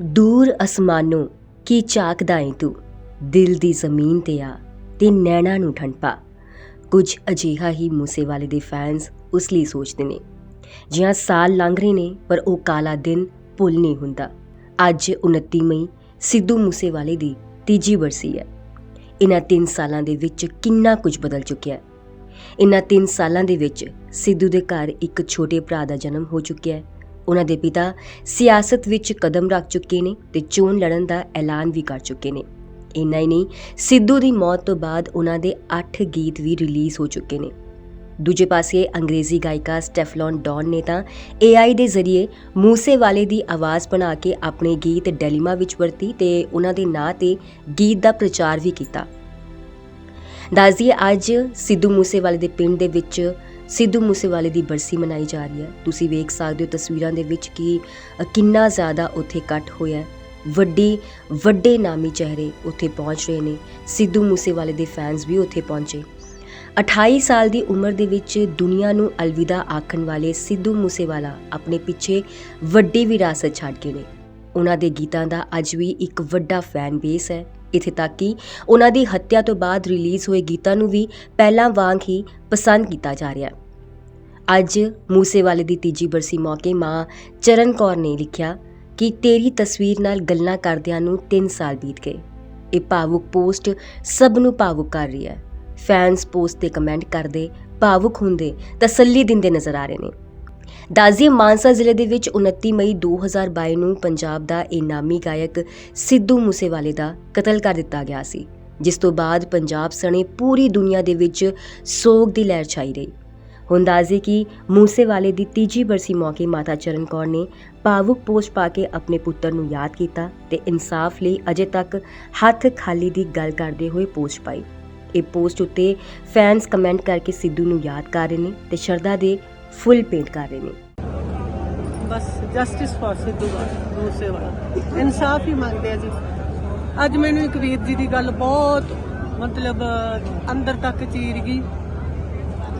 ਦੂਰ ਅਸਮਾਨੋਂ ਕੀ ਝਾਕਦਾ ਏ ਤੂੰ? ਦਿਲ ਦੀ ਜ਼ਮੀਨ ਤੇ ਆ ਤੇ ਨੈਣਾ ਨੂੰ ਠੰਡ ਪਾ ਕੁਝ ਅਜਿਹਾ ਹੀ ਮੂਸੇਵਾਲੇ ਦੇ ਫੈਨਸ ਉਸ ਲਈ ਸੋਚਦੇ ਨੇ। ਜਿਹਾਂ ਸਾਲ ਲੰਘ ਰਹੇ ਨੇ, ਪਰ ਉਹ ਕਾਲਾ ਦਿਨ ਭੁੱਲ ਨਹੀਂ ਹੁੰਦਾ। ਅੱਜ 29 ਮਈ ਸਿੱਧੂ ਮੂਸੇਵਾਲੇ ਦੀ ਤੀਜੀ ਬਰਸੀ ਹੈ। ਇਹਨਾਂ 3 ਸਾਲਾਂ ਦੇ ਵਿੱਚ ਕਿੰਨਾ ਕੁਝ ਬਦਲ ਚੁੱਕਿਆ ਹੈ। ਇਹਨਾਂ 3 ਸਾਲਾਂ ਦੇ ਵਿੱਚ ਸਿੱਧੂ ਦੇ ਘਰ ਇੱਕ ਛੋਟੇ ਭਰਾ ਦਾ ਜਨਮ ਹੋ ਚੁੱਕਿਆ ਹੈ। ਉਹਨਾਂ ਦੇ ਪਿਤਾ ਸਿਆਸਤ ਵਿੱਚ ਕਦਮ ਰੱਖ ਚੁੱਕੇ ਨੇ ਤੇ ਚੋਣ ਲੜਨ ਦਾ ਐਲਾਨ ਵੀ ਕਰ ਚੁੱਕੇ ਨੇ। ਇੰਨਾ ਹੀ ਨਹੀਂ, ਸਿੱਧੂ ਦੀ ਮੌਤ ਤੋਂ ਬਾਅਦ ਉਹਨਾਂ ਦੇ 8 ਗੀਤ ਵੀ ਰਿਲੀਜ਼ ਹੋ ਚੁੱਕੇ ਨੇ। ਦੂਜੇ ਪਾਸੇ ਅੰਗਰੇਜ਼ੀ ਗਾਇਕਾ ਸਟੈਫਲਨ ਡੌਨ ਨੇ ਤਾਂ AI ਦੇ ਜ਼ਰੀਏ ਮੂਸੇਵਾਲੇ ਦੀ ਆਵਾਜ਼ ਬਣਾ ਕੇ ਆਪਣੇ ਗੀਤ ਡੈਲੀਮਾ ਵਿੱਚ ਵਰਤੀ ਤੇ ਉਹਨਾਂ ਦੇ ਨਾਂ ਤੇ ਗੀਤ ਦਾ ਪ੍ਰਚਾਰ ਵੀ ਕੀਤਾ। ਦੱਸਦੀਏ ਅੱਜ ਸਿੱਧੂ ਮੂਸੇਵਾਲੇ ਦੇ ਪਿੰਡ ਦੇ ਵਿੱਚ ਸਿੱਧੂ ਮੂਸੇਵਾਲੇ ਦੀ ਬਰਸੀ ਮਨਾਈ ਜਾ ਰਹੀ ਹੈ। ਤੁਸੀਂ ਵੇਖ ਸਕਦੇ ਹੋ ਤਸਵੀਰਾਂ ਦੇ ਵਿੱਚ ਕਿ ਕਿੰਨਾ ਜ਼ਿਆਦਾ ਉੱਥੇ ਇਕੱਠ ਹੋਇਆ ਵੱਡੀ, ਵੱਡੇ ਨਾਮੀ ਚਿਹਰੇ ਉੱਥੇ ਪਹੁੰਚ ਰਹੇ ਨੇ। ਸਿੱਧੂ ਮੂਸੇਵਾਲੇ ਦੇ ਫੈਨਸ ਵੀ ਉੱਥੇ ਪਹੁੰਚੇ। 28 ਸਾਲ ਦੀ ਉਮਰ ਦੇ ਵਿੱਚ ਦੁਨੀਆ ਨੂੰ ਅਲਵਿਦਾ ਆਖਣ ਵਾਲੇ ਸਿੱਧੂ ਮੂਸੇਵਾਲਾ ਆਪਣੇ ਪਿੱਛੇ ਵੱਡੀ ਵਿਰਾਸਤ ਛੱਡ ਕੇ ਨੇ। ਉਹਨਾਂ ਦੇ ਗੀਤਾਂ ਦਾ ਅੱਜ ਵੀ ਇੱਕ ਵੱਡਾ ਫੈਨ ਬੇਸ ਹੈ। ਇੱਥੇ ਤੱਕ ਕਿ ਉਹਨਾਂ ਦੀ ਹੱਤਿਆ ਤੋਂ ਬਾਅਦ ਰਿਲੀਜ਼ ਹੋਏ ਗੀਤਾਂ ਨੂੰ ਵੀ ਪਹਿਲਾਂ ਵਾਂਗ ਹੀ ਪਸੰਦ ਕੀਤਾ ਜਾ ਰਿਹਾ ਹੈ। ਅੱਜ ਮੂਸੇਵਾਲੇ ਦੀ ਤੀਜੀ ਬਰਸੀ ਮੌਕੇ ਮਾਂ ਚਰਨ ਕੌਰ ਨੇ ਲਿਖਿਆ ਕਿ ਤੇਰੀ ਤਸਵੀਰ ਨਾਲ ਗੱਲਾਂ ਕਰਦਿਆਂ ਨੂੰ 3 ਸਾਲ ਬੀਤ ਗਏ। ਇਹ ਭਾਵੁਕ ਪੋਸਟ ਸਭ ਨੂੰ ਭਾਵੁਕ ਕਰ ਰਹੀ ਹੈ। ਫੈਨਸ ਪੋਸਟ ਤੇ ਕਮੈਂਟ ਕਰਦੇ ਭਾਵੁਕ ਹੁੰਦੇ ਤਸੱਲੀ ਦਿੰਦੇ ਨਜ਼ਰ ਆ ਰਹੇ ਨੇ। ਦਾਜ਼ੀ ਮਾਨਸਾ ਜ਼ਿਲ੍ਹੇ ਦੇ ਵਿੱਚ 29 ਮਈ 2022 ਨੂੰ ਪੰਜਾਬ ਦਾ ਇਨਾਮੀ ਗਾਇਕ ਸਿੱਧੂ ਮੂਸੇਵਾਲੇ ਦਾ ਕਤਲ ਕਰ ਦਿੱਤਾ ਗਿਆ ਸੀ, ਜਿਸ ਤੋਂ ਬਾਅਦ ਪੰਜਾਬ ਸਣੇ ਪੂਰੀ ਦੁਨੀਆ ਦੇ ਵਿੱਚ ਸੋਗ ਦੀ ਲਹਿਰ ਛਾਈ ਰਹੀ। ਹੁਣ ਦਾਜ਼ੀ ਕੀ ਮੂਸੇਵਾਲੇ ਦੀ ਤੀਜੀ ਬਰਸੀ ਮੌਕੇ ਮਾਤਾ ਚਰਨ ਕੌਰ ਨੇ ਭਾਵੁਕ ਪੋਸਟ ਪਾ ਕੇ ਆਪਣੇ ਪੁੱਤਰ ਨੂੰ ਯਾਦ ਕੀਤਾ ਤੇ ਇਨਸਾਫ ਲਈ ਅਜੇ ਤੱਕ ਹੱਥ ਖਾਲੀ ਦੀ ਗੱਲ ਕਰਦੇ ਹੋਏ ਪੋਸਟ ਪਾਈ। ਇਹ ਪੋਸਟ ਉੱਤੇ ਫੈਨਸ ਕਮੈਂਟ ਕਰਕੇ ਸਿੱਧੂ ਨੂੰ ਯਾਦ ਕਰ ਰਹੇ ਨੇ ਤੇ ਸ਼ਰਧਾ ਦੇ ਫੁੱਲ ਪੇਂਟ ਕਰ ਰਹੇ ਨੇ। ਬਸ ਜਸਟਿਸ ਫॉर ਸਿੱਧੂ ਮੂਸੇ ਵਾਲਾ। ਇਨਸਾਫ ਹੀ ਮੰਗਦੇ ਆ ਜੀ। ਅੱਜ ਮੈਨੂੰ ਇੱਕ ਵੀਰ ਜੀ ਦੀ ਗੱਲ ਬਹੁਤ, ਮਤਲਬ, ਅੰਦਰ ਤੱਕ ਚੀਰ ਗਈ।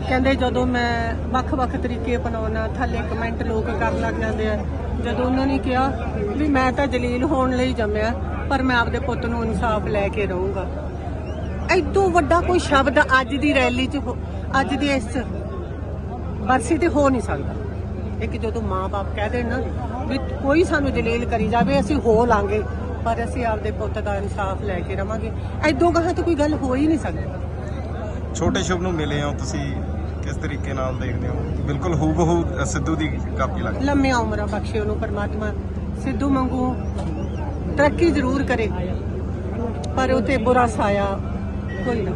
ਕਹਿੰਦੇ ਜਦੋਂ ਮੈਂ ਵੱਖ-ਵੱਖ ਤਰੀਕੇ ਅਪਣਾਉਣਾ, ਥੱਲੇ ਕਮੈਂਟ ਲੋਕ ਕਰਨ ਲੱਗ ਜਾਂਦੇ ਆ। ਜਦੋਂ ਉਹਨਾਂ ਨੇ ਕਿਹਾ ਵੀ ਮੈਂ ਤਾਂ ਜਲੀਲ ਹੋਣ ਲਈ ਜੰਮਿਆ, ਪਰ ਮੈਂ ਆਪਦੇ ਪੁੱਤ ਨੂੰ ਇਨਸਾਫ ਲੈ ਕੇ ਰਹੂੰਗਾ। ਐਦੋਂ ਵੱਡਾ ਕੋਈ ਸ਼ਬਦ ਅੱਜ ਦੀ ਰੈਲੀ 'ਚ ਅੱਜ ਦੀ ਇਸ ਬਰਸੀ ਤੇ ਹੋ ਨਹੀਂ ਸਕਦਾ। ਇੱਕ ਜਦੋਂ ਮਾਂ-ਬਾਪ ਕਹਿ ਦੇਣ ਨਾ ਵੀ ਕੋਈ ਸਾਨੂੰ ਜਲੀਲ ਕਰੀ ਜਾਵੇ ਅਸੀਂ ਹੋ ਲਾਂਗੇ ਪਰ ਅਸੀਂ ਆਪਦੇ ਪੁੱਤ ਦਾ ਇਨਸਾਫ ਲੈ ਕੇ ਰਵਾਂਗੇ। ਐਦੋਂ ਗਾਹਾਂ ਤਾਂ ਕੋਈ ਗੱਲ ਹੋ ਹੀ ਨਹੀਂ ਸਕਦੀ। ਛੋਟੇ ਸ਼ੁਭ ਨੂੰ ਮਿਲੇ ਹੋ ਤੁਸੀਂ ਕਿਸ ਤਰੀਕੇ ਨਾਲ ਦੇਖਦੇ ਹੋ? ਬਿਲਕੁਲ ਹੂਬਹੂ ਸਿੱਧੂ ਦੀ ਕਾਪੀ ਲੱਗਦੀ ਲੰਮੀਆਂ ਉਮਰਾਂ ਬਖਸ਼ੇ ਉਹਨੂੰ ਪਰਮਾਤਮਾ। ਸਿੱਧੂ ਮੰਗੂ ਤਰੱਕੀ ਜ਼ਰੂਰ ਕਰੇ ਪਰ ਉਤੇ ਬੁਰਾ ਸਾਇਆ ਕੋਈ ਨਾ।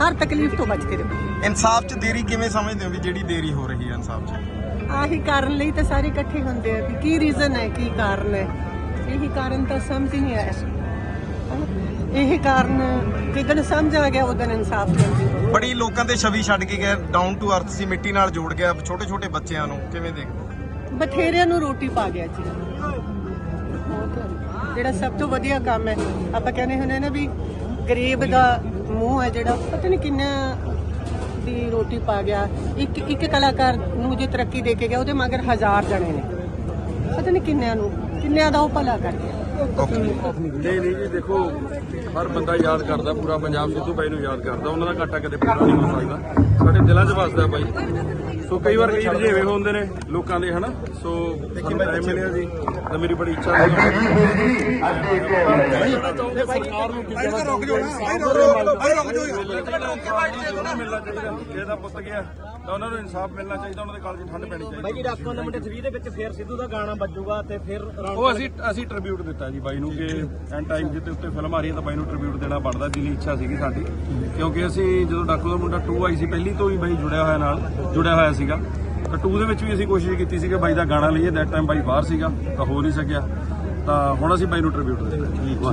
ਹਰ ਤਕਲੀਫ ਤੋਂ ਬਚ ਕੇ ਰਹੇ। ਇਨਸਾਫ 'ਚ ਦੇਰੀ ਕਿਵੇਂ ਸਮਝਦੇ ਹੋ ਵੀ ਜਿਹੜੀ ਦੇਰੀ ਹੋ ਰਹੀ ਹੈ ਇਨਸਾਫ 'ਚ? ਆਹੀ ਕਾਰਨ ਲਈ ਤਾਂ ਸਾਰੇ ਇਕੱਠੇ ਹੁੰਦੇ ਆ ਵੀ ਕੀ ਰੀਜ਼ਨ ਹੈ ਕੀ ਕਾਰਨ ਹੈ? ਇਹੀ ਕਾਰਨ ਤਾਂ ਸਮਝ ਹੀ ਨਹੀਂ ਆਇਆ। ਇਹ ਕਾਰਨ ਜਿੱਦਣ ਸਮਝ ਆ ਗਿਆ ਉਦੋਂ ਇਨਸਾਫ ਮਿਲ ਜੂ ਬੜੀ ਲੋਕਾਂ ਦੇ ਛਵੀ ਛੱਡ ਕੇ ਗਏ ਡਾਊਨ ਟੂ ਅਰਥ ਸੀ ਮਿੱਟੀ ਨਾਲ ਜੋੜ ਗਿਆ ਛੋਟੇ ਛੋਟੇ ਬੱਚਿਆਂ ਨੂੰ ਕਿਵੇਂ ਦੇਖਦੇ? ਬਥੇਰਿਆਂ ਨੂੰ ਰੋਟੀ ਪਾ ਗਿਆ ਜੀ। ਜਿਹੜਾ ਸਭ ਤੋਂ ਵਧੀਆ ਕੰਮ ਹੈ ਆਪਾਂ ਕਹਿੰਦੇ ਹੁੰਦੇ ਨਾ ਵੀ ਗਰੀਬ ਦਾ ਮੂੰਹ ਹੈ ਜਿਹੜਾ ਪਤਾ ਨਹੀਂ ਕਿੰਨਾ ਦੀ ਰੋਟੀ ਪਾ ਗਿਆ, ਇੱਕ ਇੱਕ ਕਲਾਕਾਰ ਨੂੰ ਜੇ ਤਰੱਕੀ ਦੇ ਕੇ ਗਿਆ, ਉਹਦੇ ਮਗਰ ਹਜ਼ਾਰ ਜਣੇ ਨੇ। ਪਤਾ ਨਹੀਂ ਕਿੰਨਿਆਂ ਨੂੰ। ਕਿੰਨਿਆਂ ਦਾ ਉਹ ਭਲਾ ਕਰ ਗਿਆ ਨਹੀਂ ਨਹੀਂ ਜੀ ਦੇਖੋ ਹਰ ਬੰਦਾ ਯਾਦ ਕਰਦਾ ਪੂਰਾ ਪੰਜਾਬ ਸਿੱਧੂ ਬਾਈ ਨੂੰ ਯਾਦ ਕਰਦਾ। ਉਹਨਾਂ ਦਾ ਘਾਟਾ ਕਦੇ ਪੂਰਾ ਨਹੀਂ ਹੋ ਸਕਦਾ। ਸਾਡੇ ਦਿਲਾਂ 'ਚ ਵੱਸਦਾ ਬਾਈ। ਸੋ ਕਈ ਵਾਰ ਕਈ ਰਜੇਵੇਂ ਹੁੰਦੇ ਨੇ ਲੋਕਾਂ ਦੇ ਹਨਾ? ਸੋ ਸਾਨੂੰ ਟਾਈਮ ਮਿਲਿਆ ਜੀ। ਤਾਂ ਮੇਰੀ ਬੜੀ ਇੱਛਾ ਸੀ। ਸਰਕਾਰ ਨੂੰ ਕੀ ਕਹਿਣਾ ਮਿਲਣਾ ਚਾਹੀਦਾ ਜਿਹਦਾ ਪੁੱਤ ਗਿਆ ਤਾਂ ਉਹਨਾਂ ਨੂੰ ਇਨਸਾਫ ਮਿਲਣਾ ਚਾਹੀਦਾ ਉਹਨਾਂ ਦੇ ਕਾਲ 'ਚ ਠੰਡ ਪੈਣੀ ਚਾਹੀਦੀ ਬਾਈ ਜੀ ਰਾਸਕੋ ਲਿਮਿਟਡ 3 ਦੇ ਵਿੱਚ ਫਿਰ ਸਿੱਧੂ ਦਾ ਗਾਣਾ ਵੱਜੂਗਾ ਤੇ ਫਿਰ ਉਹ ਅਸੀਂ ਅਸੀਂ ਟ੍ਰਿਬਿਊਟ ਦਿੱਤਾ ਜੀ ਬਾਈ ਨੂੰ ਕਿ ਐਂਡ ਟਾਈਮ ਜਿੱਤੇ ਉੱਤੇ ਫਿਲਮ ਆ ਰਹੀ ਹੈ ਤਾਂ ਬਾਈ ਨੂੰ ਟ੍ਰਿਬਿਊਟ ਦੇਣਾ ਬਣਦਾ ਦਿਲੀ ਇੱਛਾ ਸੀਗੀ ਸਾਡੀ। ਕਿਉਂਕਿ ਅਸੀਂ ਜਦੋਂ ਡਾਕੂ ਦਾ ਮੁੰਡਾ 2 ਆਈ ਸੀ ਪਹਿਲੀ ਤੋਂ ਹੀ ਬਾਈ ਜੁੜਿਆ ਹੋਇਆ ਨਾਲ ਜੁੜਿਆ ਹੋਇਆ ਸੀਗਾ। ਤਾਂ 2 ਦੇ ਵਿੱਚ ਵੀ ਅਸੀਂ ਕੋਸ਼ਿਸ਼ ਕੀਤੀ ਸੀ ਕਿ ਬਾਈ ਦਾ ਗਾਣਾ ਲਈਏ ਦੈਟ ਟਾਈਮ ਬਾਈ ਬਾਹਰ ਸੀਗਾ ਤਾਂ ਹੋ ਨਹੀਂ ਸਕਿਆ। ਤਾਂ ਹੁਣ ਅਸੀਂ ਬਾਈ ਨੂੰ ਟ੍ਰਿਬਿਊਟ ਦਿੱਤਾ।